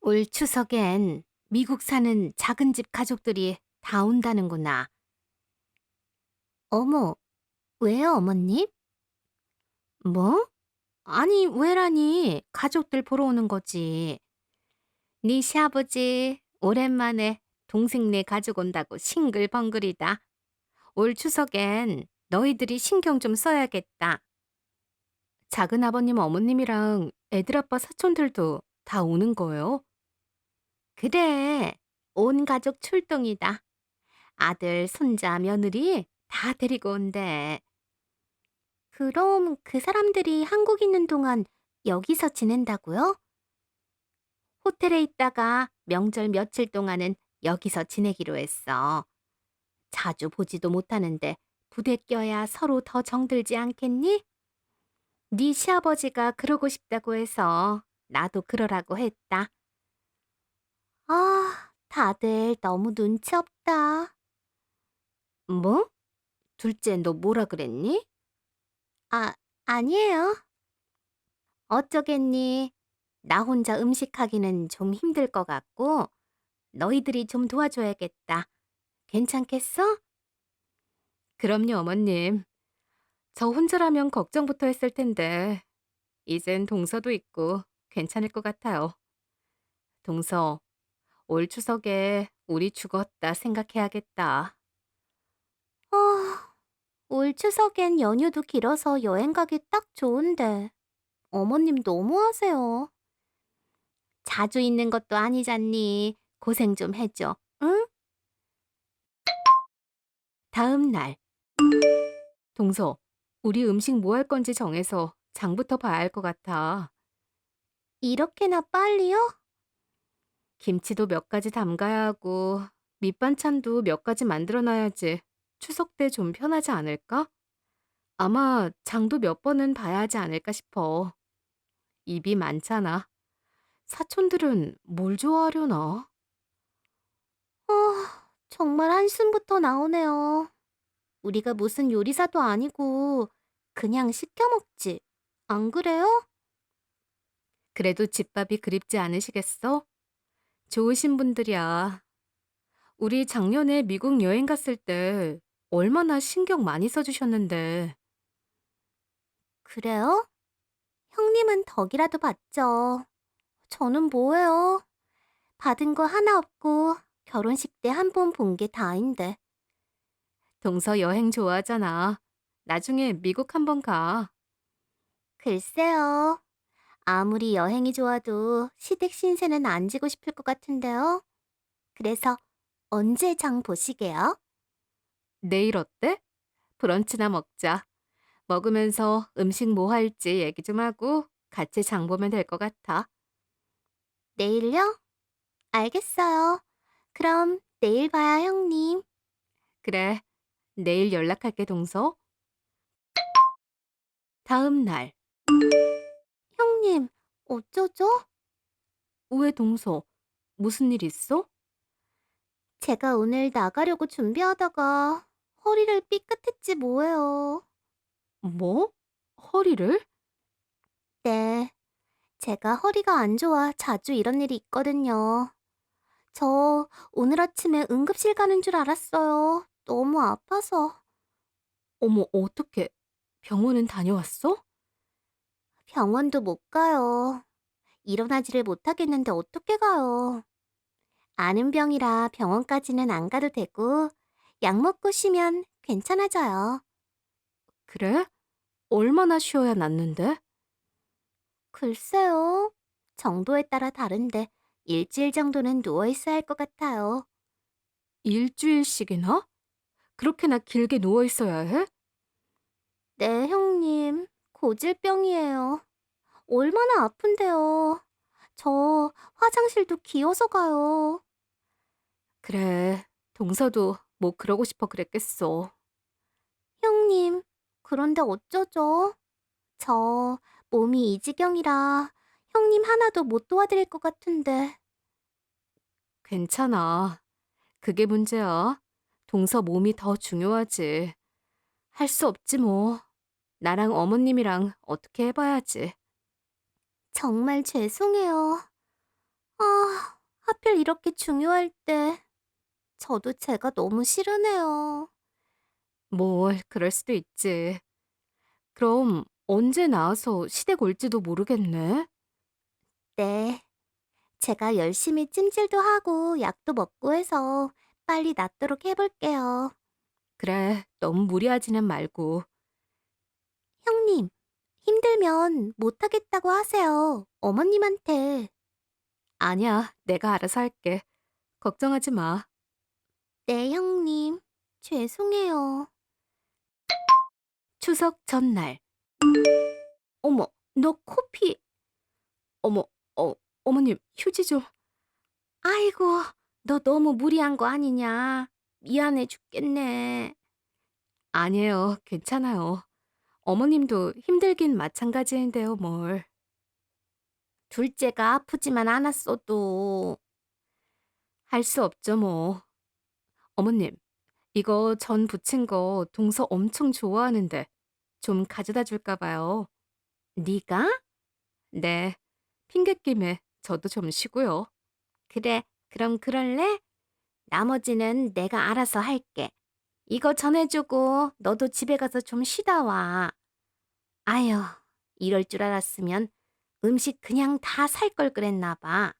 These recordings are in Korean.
올 추석엔 미국 사는 작은 집 가족들이 다 온다는구나. 어머, 왜요, 어머님? 뭐? 아니, 왜라니? 가족들 보러 오는 거지. 네 시아버지 오랜만에 동생네 가족 온다고 싱글벙글이다. 올 추석엔 너희들이 신경 좀 써야겠다. 작은 아버님 어머님이랑 애들 아빠 사촌들도 다 오는 거예요? 그래, 온 가족 출동이다. 아들, 손자, 며느리 다 데리고 온대. 그럼 그 사람들이 한국 있는 동안 여기서 지낸다고요? 호텔에 있다가 명절 며칠 동안은 여기서 지내기로 했어. 자주 보지도 못하는데 부대 껴야 서로 더 정들지 않겠니? 네 시아버지가 그러고 싶다고 해서 나도 그러라고 했다. 아, 다들 너무 눈치 없다. 뭐? 둘째 너 뭐라 그랬니? 아, 아니에요. 어쩌겠니? 나 혼자 음식하기는 좀 힘들 것 같고 너희들이 좀 도와줘야겠다. 괜찮겠어? 그럼요, 어머님. 저 혼자라면 걱정부터 했을 텐데 이젠 동서도 있고 괜찮을 것 같아요. 동서, 올 추석에 우리 죽었다 생각해야겠다. 아, 올 추석엔 연휴도 길어서 여행 가기 딱 좋은데. 어머님 너무하세요. 자주 있는 것도 아니잖니. 고생 좀 해줘, 응? 다음 날. 동서, 우리 음식 뭐 할 건지 정해서 장부터 봐야 할 것 같아. 이렇게나 빨리요? 김치도 몇 가지 담가야 하고 밑반찬도 몇 가지 만들어 놔야지 추석 때 좀 편하지 않을까? 아마 장도 몇 번은 봐야 하지 않을까 싶어. 입이 많잖아. 사촌들은 뭘 좋아하려나? 아, 정말 한숨부터 나오네요. 우리가 무슨 요리사도 아니고 그냥 시켜 먹지. 안 그래요? 그래도 집밥이 그립지 않으시겠어? 좋으신 분들이야. 우리 작년에 미국 여행 갔을 때 얼마나 신경 많이 써주셨는데. 그래요? 형님은 덕이라도 받죠. 저는 뭐예요? 받은 거 하나 없고 결혼식 때 한 번 본 게 다인데. 동서 여행 좋아하잖아. 나중에 미국 한번 가. 글쎄요. 아무리 여행이 좋아도 시댁 신세는 안 지고 싶을 것 같은데요. 그래서 언제 장 보시게요? 내일 어때? 브런치나 먹자. 먹으면서 음식 뭐 할지 얘기 좀 하고 같이 장 보면 될 것 같아. 내일요? 알겠어요. 그럼 내일 봐요, 형님. 그래. 내일 연락할게, 동서. 다음 날. 형님, 어쩌죠? 왜 동서? 무슨 일 있어? 제가 오늘 나가려고 준비하다가 허리를 삐끗했지 뭐예요. 뭐? 허리를? 네. 제가 허리가 안 좋아 자주 이런 일이 있거든요. 저 오늘 아침에 응급실 가는 줄 알았어요. 너무 아파서. 어머, 어떡해. 병원은 다녀왔어? 병원도 못 가요. 일어나지를 못하겠는데 어떻게 가요? 아는 병이라 병원까지는 안 가도 되고, 약 먹고 쉬면 괜찮아져요. 그래? 얼마나 쉬어야 낫는데? 글쎄요. 정도에 따라 다른데 일주일 정도는 누워 있어야 할 것 같아요. 일주일씩이나? 그렇게나 길게 누워 있어야 해? 네, 형님. 고질병이에요. 얼마나 아픈데요. 저 화장실도 기어서 가요. 그래, 동서도 뭐 그러고 싶어 그랬겠어. 형님, 그런데 어쩌죠? 저 몸이 이 지경이라 형님 하나도 못 도와드릴 것 같은데. 괜찮아. 그게 문제야. 동서 몸이 더 중요하지. 할 수 없지 뭐. 나랑 어머님이랑 어떻게 해봐야지. 정말 죄송해요. 아, 하필 이렇게 중요할 때. 저도 제가 너무 싫으네요. 뭘, 그럴 수도 있지. 그럼 언제 나와서 시댁 올지도 모르겠네. 네. 제가 열심히 찜질도 하고 약도 먹고 해서 빨리 낫도록 해볼게요. 그래, 너무 무리하지는 말고. 형님, 힘들면 못하겠다고 하세요. 어머님한테. 아니야, 내가 알아서 할게. 걱정하지 마. 네, 형님. 죄송해요. 추석 전날. 어머, 너 코피. 어머, 어, 어머님, 휴지 좀. 아이고, 너 너무 무리한 거 아니냐. 미안해 죽겠네. 아니에요, 괜찮아요. 어머님도 힘들긴 마찬가지인데요, 뭘. 둘째가 아프지만 않았어도. 할 수 없죠, 뭐. 어머님, 이거 전 부친 거 동서 엄청 좋아하는데 좀 가져다 줄까 봐요. 네가? 네. 핑곗김에 저도 좀 쉬고요. 그래, 그럼 그럴래? 나머지는 내가 알아서 할게. 이거 전해주고 너도 집에 가서 좀 쉬다 와. 아휴, 이럴 줄 알았으면 음식 그냥 다 살 걸 그랬나 봐.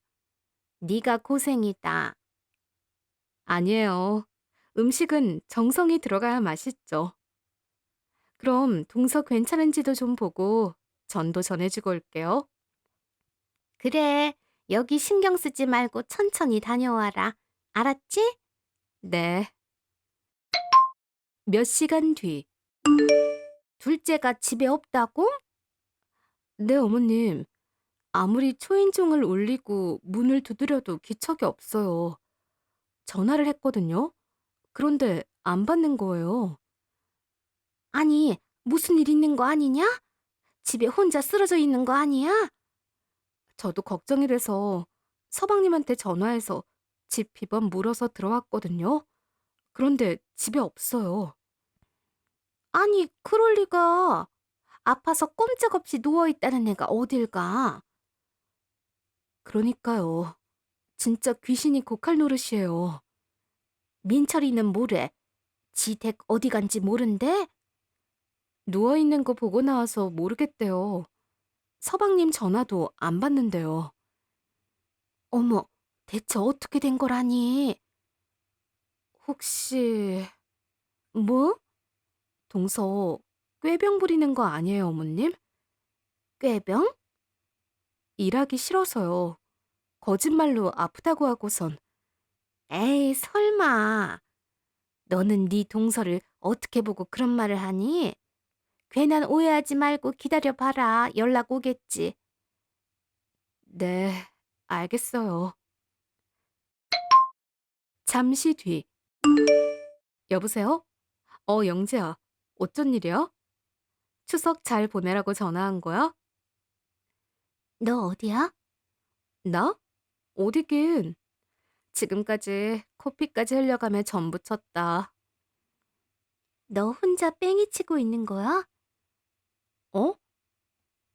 네가 고생이다. 아니에요. 음식은 정성이 들어가야 맛있죠. 그럼 동서 괜찮은지도 좀 보고 전도 전해주고 올게요. 그래, 여기 신경 쓰지 말고 천천히 다녀와라. 알았지? 네. 몇 시간 뒤. 둘째가 집에 없다고? 네, 어머님. 아무리 초인종을 울리고 문을 두드려도 기척이 없어요. 전화를 했거든요. 그런데 안 받는 거예요. 아니, 무슨 일 있는 거 아니냐? 집에 혼자 쓰러져 있는 거 아니야? 저도 걱정이 돼서 서방님한테 전화해서 집 비번 물어서 들어왔거든요. 그런데 집에 없어요. 아니, 그럴 리가. 아파서 꼼짝없이 누워있다는 애가 어딜 가? 그러니까요. 진짜 귀신이 고칼 노릇이에요. 민철이는 뭐래? 지댁 어디 간지 모른대? 누워있는 거 보고 나와서 모르겠대요. 서방님 전화도 안 받는데요. 어머, 대체 어떻게 된 거라니? 혹시, 뭐? 동서 꾀병 부리는 거 아니에요, 어머님? 꾀병? 일하기 싫어서요. 거짓말로 아프다고 하고선. 에이, 설마. 너는 네 동서를 어떻게 보고 그런 말을 하니? 괜한 오해하지 말고 기다려봐라. 연락 오겠지. 네, 알겠어요. 잠시 뒤. 여보세요? 어, 영재야. 어쩐 일이야? 추석 잘 보내라고 전화한 거야? 너 어디야? 나? 어디긴. 지금까지 커피까지 흘려가며 전 부 쳤다. 너 혼자 뺑이 치고 있는 거야? 어?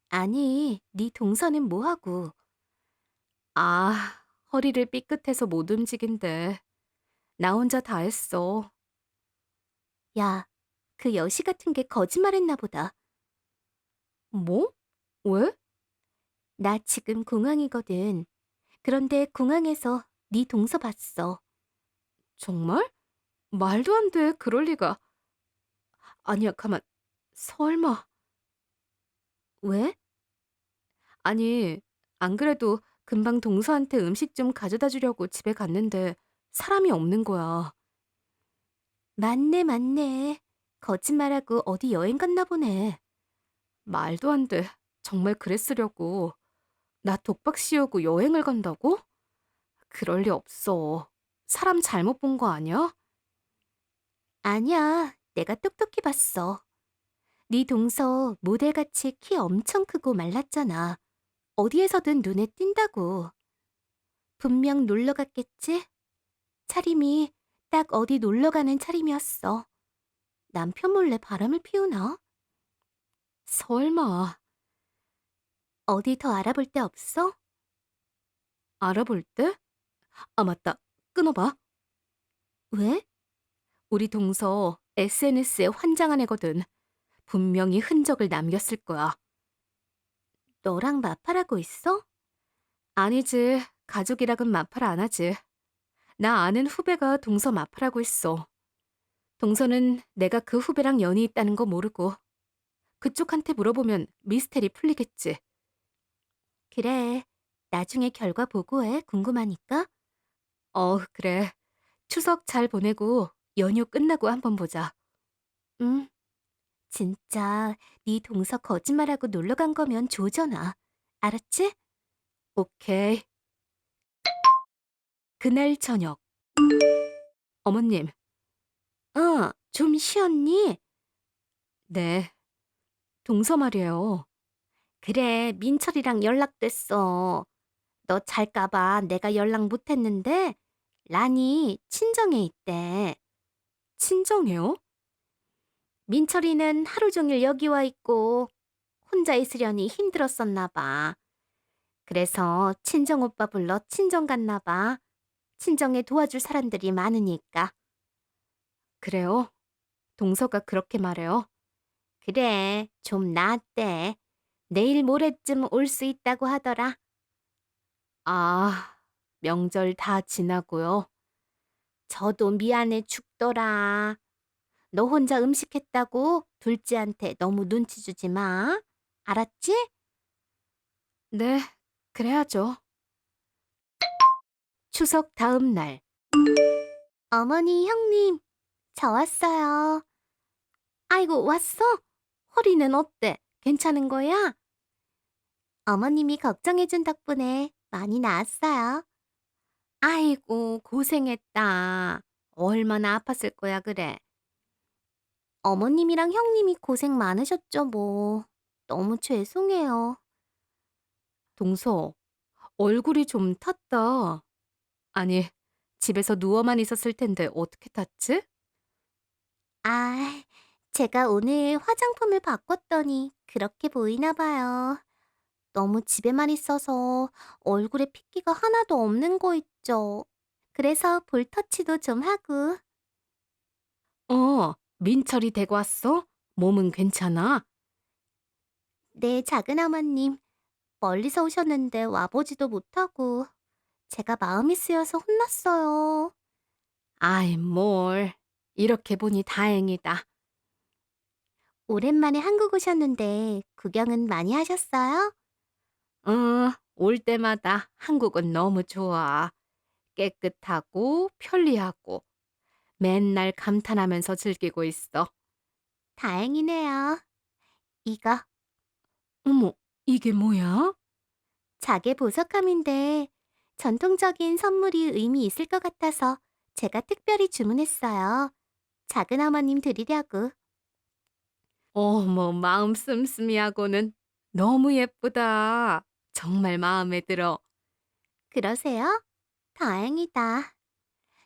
아니, 네 동서는 뭐하고? 아, 허리를 삐끗해서 못 움직인대. 나 혼자 다 했어. 야, 그 여시 같은 게 거짓말했나 보다. 뭐? 왜? 나 지금 공항이거든. 그런데 공항에서 네 동서 봤어. 정말? 말도 안 돼. 그럴 리가. 아니야, 가만. 설마. 왜? 아니, 안 그래도 금방 동서한테 음식 좀 가져다 주려고 집에 갔는데 사람이 없는 거야. 맞네, 맞네. 거짓말하고 어디 여행 갔나 보네. 말도 안 돼. 정말 그랬으려고. 나 독박 씌우고 여행을 간다고? 그럴 리 없어. 사람 잘못 본 거 아니야? 아니야. 내가 똑똑히 봤어. 네 동서 모델같이 키 엄청 크고 말랐잖아. 어디에서든 눈에 띈다고. 분명 놀러 갔겠지? 차림이 딱 어디 놀러 가는 차림이었어. 남편 몰래 바람을 피우나? 설마. 어디 더 알아볼 데 없어? 알아볼 때? 아, 맞다. 끊어봐. 왜? 우리 동서 SNS에 환장한 애거든. 분명히 흔적을 남겼을 거야. 너랑 마팔하고 있어? 아니지. 가족이랑은 마팔 안 하지. 나 아는 후배가 동서 마팔하고 있어. 동서는 내가 그 후배랑 연이 있다는 거 모르고 그쪽한테 물어보면 미스테리 풀리겠지. 그래. 나중에 결과 보고해. 궁금하니까. 어, 그래. 추석 잘 보내고 연휴 끝나고 한번 보자. 응. 진짜 네 동서 거짓말하고 놀러 간 거면 조져놔. 알았지? 오케이. 그날 저녁. 어머님. 어, 좀 쉬었니? 네. 동서 말이에요. 그래, 민철이랑 연락됐어. 너 잘까봐 내가 연락 못했는데, 란이 친정에 있대. 친정에요? 민철이는 하루 종일 여기 와 있고, 혼자 있으려니 힘들었었나 봐. 그래서 친정 오빠 불러 친정 갔나 봐. 친정에 도와줄 사람들이 많으니까. 그래요? 동서가 그렇게 말해요? 그래, 좀 나았대. 내일 모레쯤 올 수 있다고 하더라. 아, 명절 다 지나고요. 저도 미안해 죽더라. 너 혼자 음식했다고 둘째한테 너무 눈치 주지 마. 알았지? 네, 그래야죠. 추석 다음 날. 어머니, 형님, 저 왔어요. 아이고, 왔어? 허리는 어때? 괜찮은 거야? 어머님이 걱정해준 덕분에 많이 나았어요. 아이고, 고생했다. 얼마나 아팠을 거야, 그래. 어머님이랑 형님이 고생 많으셨죠, 뭐. 너무 죄송해요. 동서, 얼굴이 좀 탔다. 아니, 집에서 누워만 있었을 텐데 어떻게 탔지? 아, 제가 오늘 화장품을 바꿨더니 그렇게 보이나 봐요. 너무 집에만 있어서 얼굴에 핏기가 하나도 없는 거 있죠. 그래서 볼터치도 좀 하고. 어, 민철이 되고 왔어? 몸은 괜찮아? 네, 작은 어머님. 멀리서 오셨는데 와보지도 못하고 제가 마음이 쓰여서 혼났어요. 아이, 뭘. 이렇게 보니 다행이다. 오랜만에 한국 오셨는데 구경은 많이 하셨어요? 응, 올 때마다 한국은 너무 좋아. 깨끗하고 편리하고 맨날 감탄하면서 즐기고 있어. 다행이네요. 이거. 어머, 이게 뭐야? 자개 보석함인데 전통적인 선물이 의미 있을 것 같아서 제가 특별히 주문했어요. 작은 어머님 드리려고. 어머, 마음 씀씀이하고는 너무 예쁘다. 정말 마음에 들어. 그러세요? 다행이다.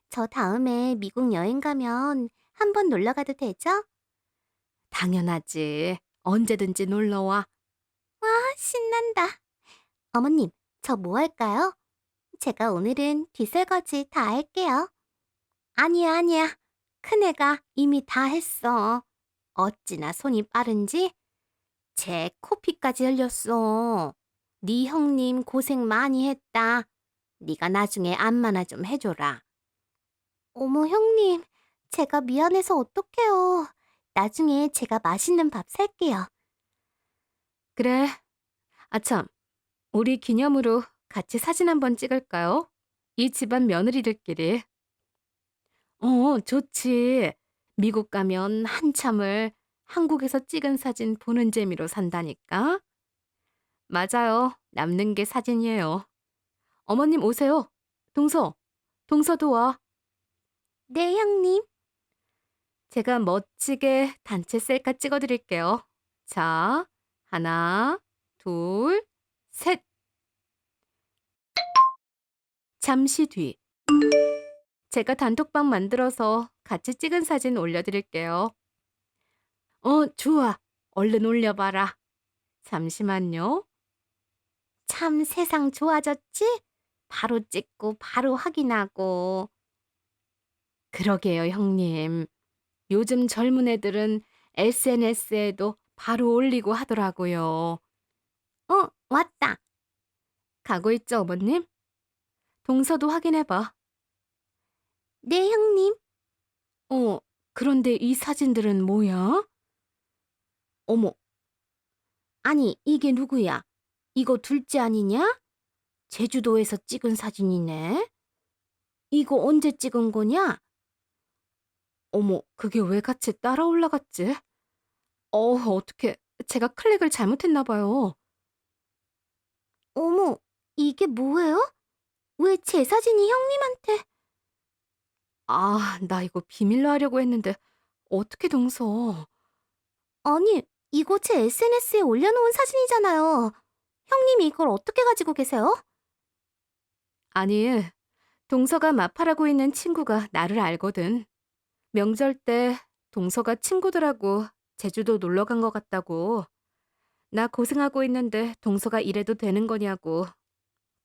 저 다음에 미국 여행 가면 한번 놀러 가도 되죠? 당연하지. 언제든지 놀러 와. 와, 신난다. 어머님, 저 뭐 할까요? 제가 오늘은 뒷설거지 다 할게요. 아니야, 아니야. 큰애가 이미 다 했어. 어찌나 손이 빠른지? 제 코피까지 흘렸어. 네 형님 고생 많이 했다. 네가 나중에 안마나 좀 해줘라. 어머, 형님. 제가 미안해서 어떡해요. 나중에 제가 맛있는 밥 살게요. 그래. 아참, 우리 기념으로 같이 사진 한번 찍을까요? 이 집안 며느리들끼리. 어, 좋지. 미국 가면 한참을 한국에서 찍은 사진 보는 재미로 산다니까. 맞아요. 남는 게 사진이에요. 어머님 오세요. 동서, 동서도 와. 네, 형님. 제가 멋지게 단체 셀카 찍어드릴게요. 자, 하나, 둘, 셋. 잠시 뒤. 제가 단톡방 만들어서 같이 찍은 사진 올려드릴게요. 어, 좋아. 얼른 올려봐라. 잠시만요. 참 세상 좋아졌지? 바로 찍고 바로 확인하고. 그러게요, 형님. 요즘 젊은 애들은 SNS에도 바로 올리고 하더라고요. 어, 왔다. 가고 있죠, 어머님? 동서도 확인해봐. 네, 형님. 어, 그런데 이 사진들은 뭐야? 어머. 아니, 이게 누구야? 이거 둘째 아니냐? 제주도에서 찍은 사진이네. 이거 언제 찍은 거냐? 어머, 그게 왜 같이 따라 올라갔지? 어, 어떻게 제가 클릭을 잘못했나 봐요. 어머, 이게 뭐예요? 왜 제 사진이 형님한테? 아, 나 이거 비밀로 하려고 했는데 어떻게 동서? 아니, 이거 제 SNS에 올려놓은 사진이잖아요. 형님이 이걸 어떻게 가지고 계세요? 아니, 동서가 마팔하고 있는 친구가 나를 알거든. 명절 때 동서가 친구들하고 제주도 놀러 간 것 같다고. 나 고생하고 있는데 동서가 이래도 되는 거냐고.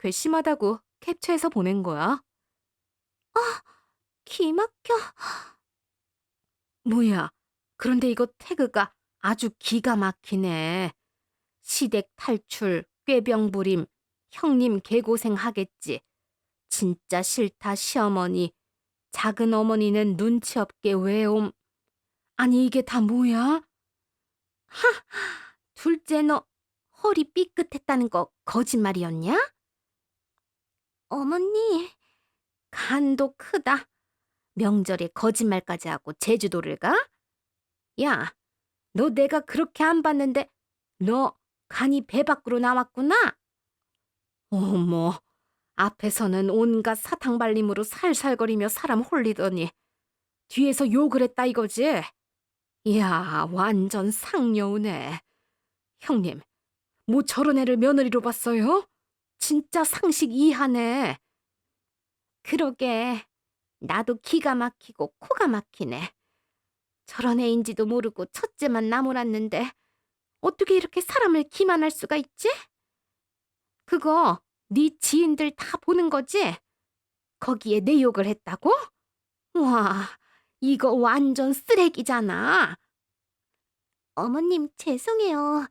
괘씸하다고 캡처해서 보낸 거야. 아, 기막혀. 뭐야, 그런데 이거 태그가 아주 기가 막히네. 시댁 탈출, 꾀병 부림, 형님 개고생 하겠지. 진짜 싫다 시어머니. 작은 어머니는 눈치 없게 외옴. 아니 이게 다 뭐야? 하, 둘째 너 허리 삐끗했다는 거 거짓말이었냐? 어머니, 간도 크다. 명절에 거짓말까지 하고 제주도를 가? 야, 너 내가 그렇게 안 봤는데 너 간이 배 밖으로 나왔구나? 어머, 앞에서는 온갖 사탕발림으로 살살거리며 사람 홀리더니 뒤에서 욕을 했다 이거지? 이야, 완전 상여우네. 형님, 뭐 저런 애를 며느리로 봤어요? 진짜 상식 이하네. 그러게, 나도 기가 막히고 코가 막히네. 저런 애인지도 모르고 첫째만 나무랐는데 어떻게 이렇게 사람을 기만할 수가 있지? 그거 네 지인들 다 보는 거지? 거기에 내 욕을 했다고? 와, 이거 완전 쓰레기잖아. 어머님, 죄송해요.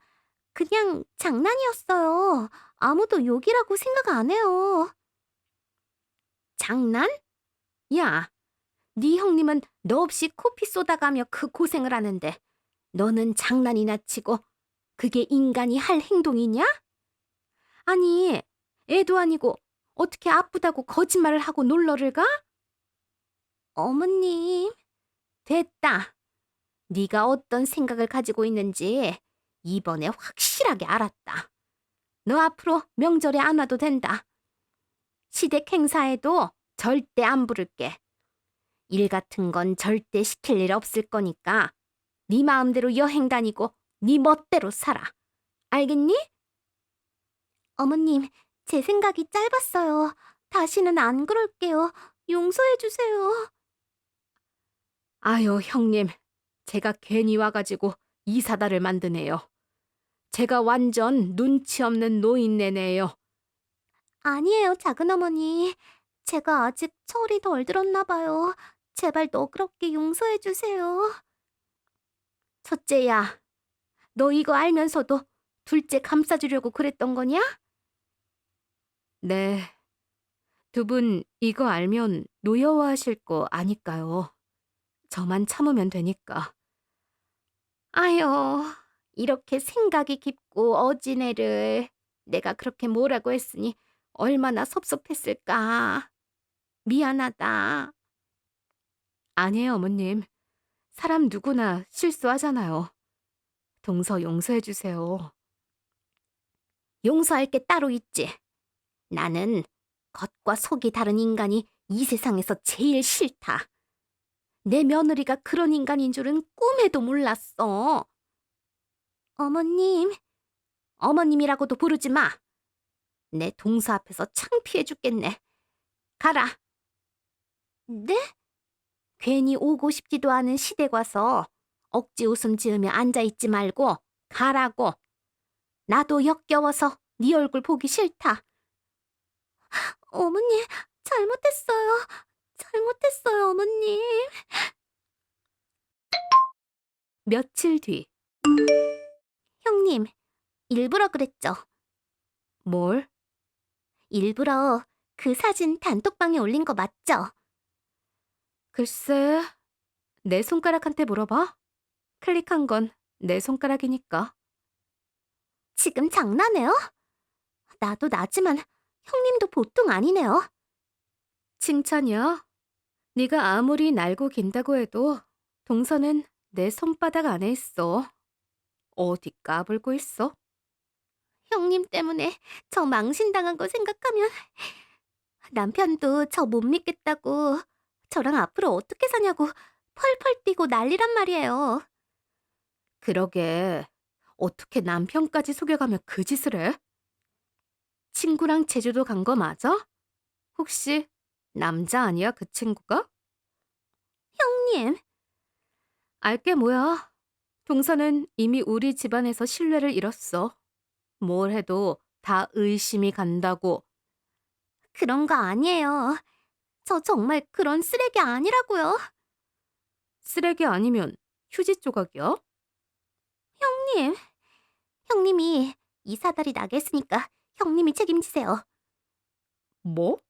그냥 장난이었어요. 아무도 욕이라고 생각 안 해요. 장난? 야, 네 형님은 너 없이 코피 쏟아가며 그 고생을 하는데 너는 장난이나 치고 그게 인간이 할 행동이냐? 아니, 애도 아니고 어떻게 아프다고 거짓말을 하고 놀러를 가? 어머님, 됐다. 네가 어떤 생각을 가지고 있는지 이번에 확실하게 알았다. 너 앞으로 명절에 안 와도 된다. 시댁 행사에도 절대 안 부를게. 일 같은 건 절대 시킬 일 없을 거니까 네 마음대로 여행 다니고 네 멋대로 살아. 알겠니? 어머님, 제 생각이 짧았어요. 다시는 안 그럴게요. 용서해 주세요. 아유, 형님. 제가 괜히 와가지고 이 사다를 만드네요. 제가 완전 눈치 없는 노인네네요. 아니에요, 작은 어머니. 제가 아직 철이 덜 들었나 봐요. 제발 너그럽게 용서해 주세요. 첫째야, 너 이거 알면서도 둘째 감싸주려고 그랬던 거냐? 네. 두 분 이거 알면 노여워하실 거 아니까요. 저만 참으면 되니까. 아유, 이렇게 생각이 깊고 어진 애를 내가 그렇게 뭐라고 했으니 얼마나 섭섭했을까. 미안하다. 아니에요, 어머님. 사람 누구나 실수하잖아요. 동서 용서해 주세요. 용서할 게 따로 있지. 나는 겉과 속이 다른 인간이 이 세상에서 제일 싫다. 내 며느리가 그런 인간인 줄은 꿈에도 몰랐어. 어머님, 어머님이라고도 부르지 마. 내 동서 앞에서 창피해 죽겠네. 가라. 네? 괜히 오고 싶지도 않은 시댁 와서 억지 웃음 지으며 앉아있지 말고 가라고. 나도 역겨워서 네 얼굴 보기 싫다. 어머니, 잘못했어요. 잘못했어요, 어머님. 며칠 뒤. 형님, 일부러 그랬죠. 뭘? 일부러 그 사진 단톡방에 올린 거 맞죠? 글쎄, 내 손가락한테 물어봐. 클릭한 건 내 손가락이니까. 지금 장난해요? 나도 나지만 형님도 보통 아니네요. 칭찬이야. 네가 아무리 날고 긴다고 해도 동서는 내 손바닥 안에 있어. 어디 까불고 있어? 형님 때문에 저 망신당한 거 생각하면 남편도 저 못 믿겠다고 저랑 앞으로 어떻게 사냐고 펄펄 뛰고 난리란 말이에요. 그러게 어떻게 남편까지 속여가며 그 짓을 해? 친구랑 제주도 간 거 맞아? 혹시 남자 아니야 그 친구가? 형님. 알게 뭐야. 동서는 이미 우리 집안에서 신뢰를 잃었어. 뭘 해도 다 의심이 간다고. 그런 거 아니에요. 저 정말 그런 쓰레기 아니라고요. 쓰레기 아니면 휴지 조각이야? 형님. 형님이 이 사달이 나게 했으니까 형님이 책임지세요. 뭐?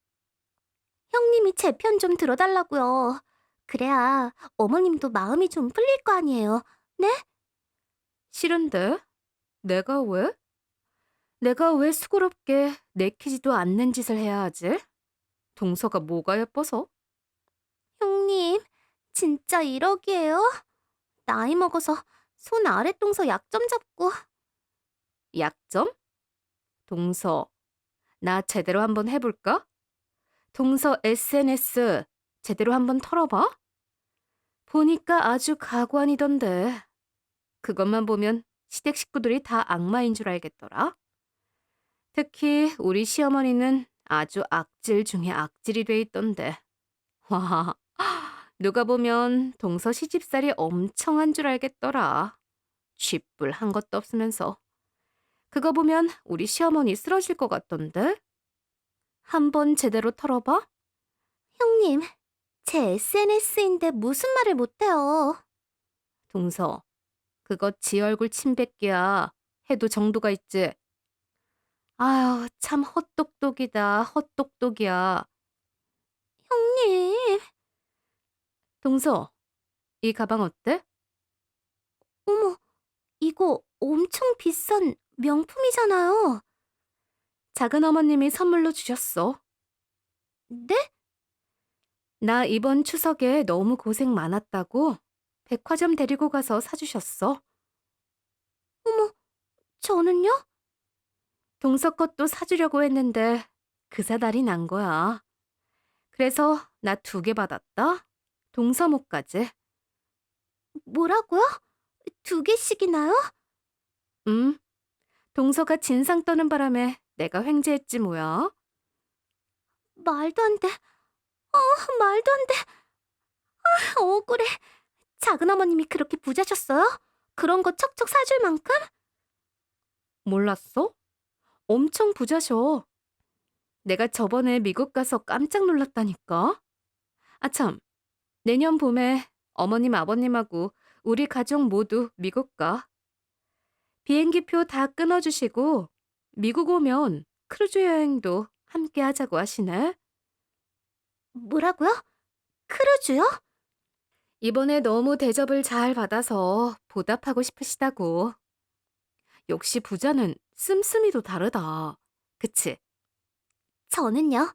형님이 제 편 좀 들어달라고요. 그래야 어머님도 마음이 좀 풀릴 거 아니에요. 네? 싫은데? 내가 왜? 내가 왜 수고롭게 내키지도 않는 짓을 해야 하지? 동서가 뭐가 예뻐서? 형님, 진짜 1억이에요? 나이 먹어서 손 아랫동서 약점 잡고. 약점? 동서, 나 제대로 한번 해볼까? 동서 SNS 제대로 한번 털어봐? 보니까 아주 가관이던데. 그것만 보면 시댁 식구들이 다 악마인 줄 알겠더라. 특히 우리 시어머니는 아주 악질 중에 악질이 돼 있던데. 와, 누가 보면 동서 시집살이 엄청 한 줄 알겠더라. 쥐뿔 한 것도 없으면서. 그거 보면 우리 시어머니 쓰러질 것 같던데? 한번 제대로 털어봐? 형님, 제 SNS인데 무슨 말을 못해요. 동서, 그거 지 얼굴 침뱉기야. 해도 정도가 있지. 아유, 참 헛똑똑이다, 헛똑똑이야. 형님. 동서, 이 가방 어때? 어머, 이거 엄청 비싼 명품이잖아요. 작은 어머님이 선물로 주셨어. 네? 나 이번 추석에 너무 고생 많았다고 백화점 데리고 가서 사주셨어. 어머, 저는요? 동서 것도 사주려고 했는데 그 사달이 난 거야. 그래서 나 두 개 받았다. 동서 목까지. 뭐라고요? 두 개씩이나요? 음. 동서가 진상 떠는 바람에 내가 횡재했지 뭐야. 말도 안 돼. 어, 말도 안 돼. 아, 억울해. 작은 어머님이 그렇게 부자셨어요? 그런 거 척척 사줄 만큼? 몰랐어? 엄청 부자셔. 내가 저번에 미국 가서 깜짝 놀랐다니까. 아참, 내년 봄에 어머님 아버님하고 우리 가족 모두 미국 가. 비행기표 다 끊어주시고 미국 오면 크루즈 여행도 함께 하자고 하시네. 뭐라고요? 크루즈요? 이번에 너무 대접을 잘 받아서 보답하고 싶으시다고. 역시 부자는 씀씀이도 다르다. 그치? 저는요?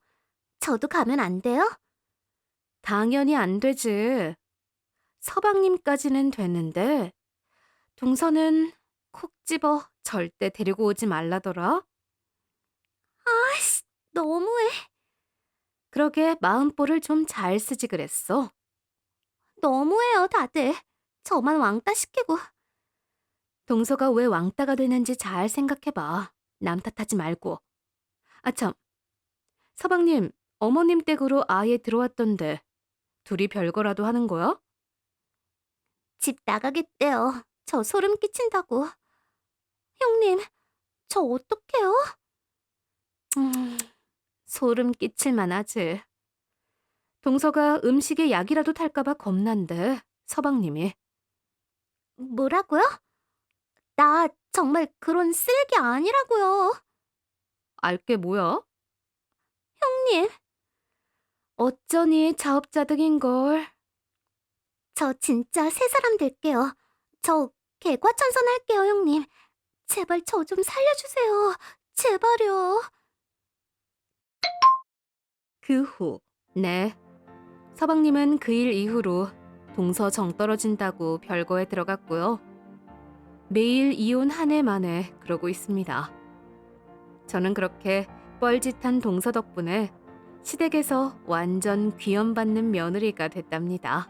저도 가면 안 돼요? 당연히 안 되지. 서방님까지는 되는데, 동서는 콕 집어 절대 데리고 오지 말라더라. 아씨, 너무해. 그러게 마음볼을 좀 잘 쓰지 그랬어. 너무해요, 다들. 저만 왕따 시키고. 동서가 왜 왕따가 되는지 잘 생각해봐. 남 탓하지 말고. 아참, 서방님, 어머님 댁으로 아예 들어왔던데 둘이 별거라도 하는 거야? 집 나가겠대요. 저 소름 끼친다고. 형님, 저 어떡해요? 음, 소름 끼칠 만 하지. 동서가 음식에 약이라도 탈까봐 겁난데 서방님이 뭐라고요? 나 정말 그런 쓰레기 아니라고요. 알게 뭐야? 형님. 어쩌니 자업자득인걸. 저 진짜 새 사람 될게요. 저 개과천선 할게요, 형님. 제발 저 좀 살려주세요. 제발요. 그 후, 네. 서방님은 그 일 이후로 동서 정 떨어진다고 별거에 들어갔고요. 매일 이혼 한 해 만에 그러고 있습니다. 저는 그렇게 뻘짓한 동서 덕분에 시댁에서 완전 귀염받는 며느리가 됐답니다.